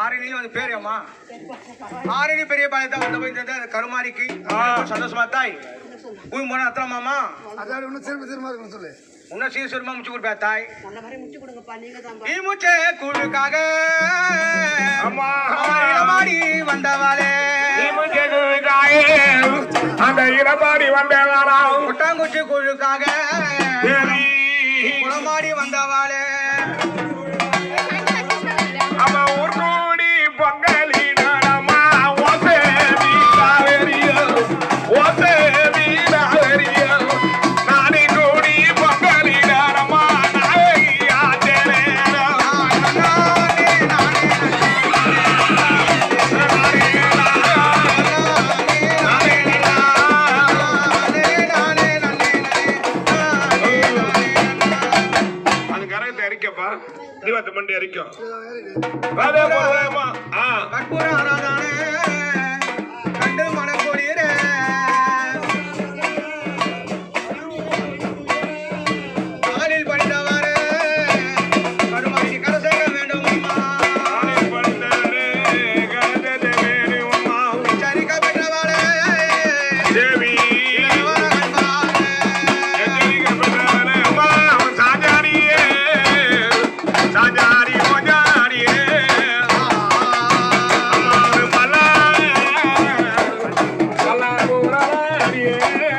ஆரணி வந்து பேரேம்மா ஆரணி பெரிய பாயத்தா வந்து போய் கருமாரிக்கு சந்தோஷமா தாய் போய் போனா அத்தனை மாமா? அதான் ஒன்னும் சிறப்பு சிறமா குழுக்காக மாடி அந்த இடமாடி வந்தேனா கொட்டாங்குச்சி குழுக்காக குளமாடி வந்தவாளே. தீபத்தை மண்டி அரிக்கும் இதுதான் yeah.